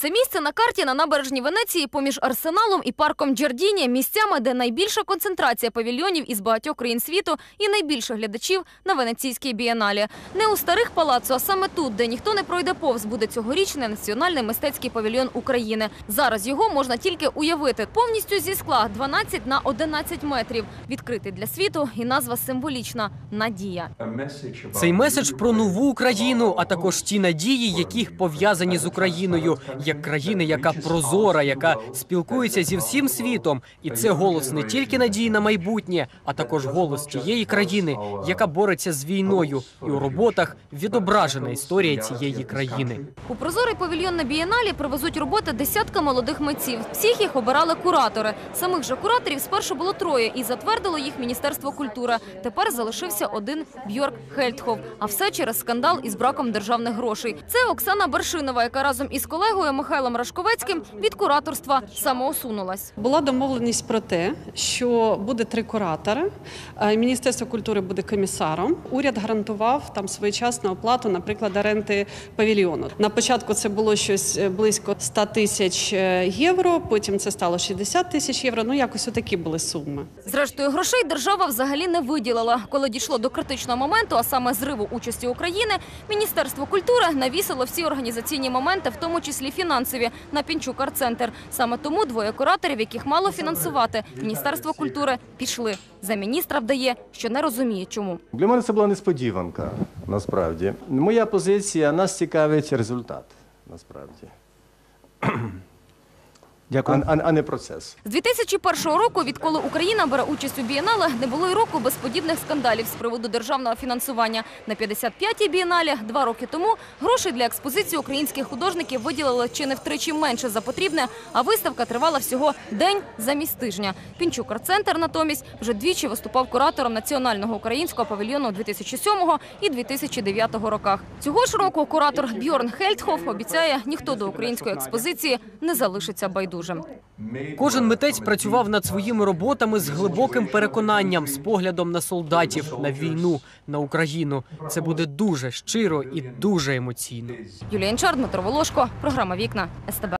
Це місце на карті на набережній Венеції поміж арсеналом і парком Джардіні, місцями, де найбільша концентрація павільйонів із багатьох країн світу і найбільше глядачів на венеційській бієналі. Не у старих палацу, а саме тут, де ніхто не пройде повз, буде цьогорічний національний мистецький павільйон України. Зараз його можна тільки уявити. Повністю зі скла 12 на 11 метрів. Відкритий для світу і назва символічна надія. Цей меседж про нову Україну, а також ті надії, які пов'язані з Україною, як країни, яка прозора, яка спілкується зі всім світом. І це голос не тільки надії на майбутнє, а також голос тієї країни, яка бореться з війною. І у роботах відображена історія цієї країни. У прозорий павільйон на бієналі привезуть роботи десятка молодих митців. Всіх їх обирали куратори. Самих же кураторів спершу було троє, і затвердило їх Міністерство культури. Тепер залишився один Бьорк Хельтхов. А все через скандал із браком державних грошей. Це Оксана Бершинова, яка разом із колегою Михайлом Рашковецьким від кураторства самоусунулась. Була домовленість про те, що буде три куратори. е, Міністерство культури буде комісаром. Уряд гарантував там своєчасну оплату, наприклад, оренди павільйону. На початку це було щось е, близько 100 тисяч е, євро. Потім це стало 60 тисяч євро. Ну якось отакі були суми. Зрештою, грошей держава взагалі не виділила. Коли дійшло до критичного моменту, а саме зриву участі України, Міністерство культури навісило всі організаційні моменти, в тому числі фінансові, на Пінчук Арт-центр. Саме тому двоє кураторів, яких мало фінансувати, Міністерство культури пішли. За міністра вдає, що не розуміє, чому. Для мене це була несподіванка, насправді. Моя позиція нас цікавить результат, насправді. Дякую. А, а, а не процес. З 2001 року, відколи Україна бере участь у бієнале, не було й року без подібних скандалів з приводу державного фінансування. На 55-й бієналі два роки тому грошей для експозиції українських художників виділили чи не втричі менше за потрібне, а виставка тривала всього день замість тижня. Пінчук арт-центр натомість вже двічі виступав куратором національного українського павільйону 2007 і 2009 роках. Цього ж року куратор Бьорн Хельтхоф обіцяє, ніхто до української експозиції не залишиться байдужим. Кожен митець працював над своїми роботами з глибоким переконанням, з поглядом на солдатів, на війну, на Україну. Це буде дуже щиро і дуже емоційно. Юлія Інчар, Дмитро Волошко, програма Вікна СТБ.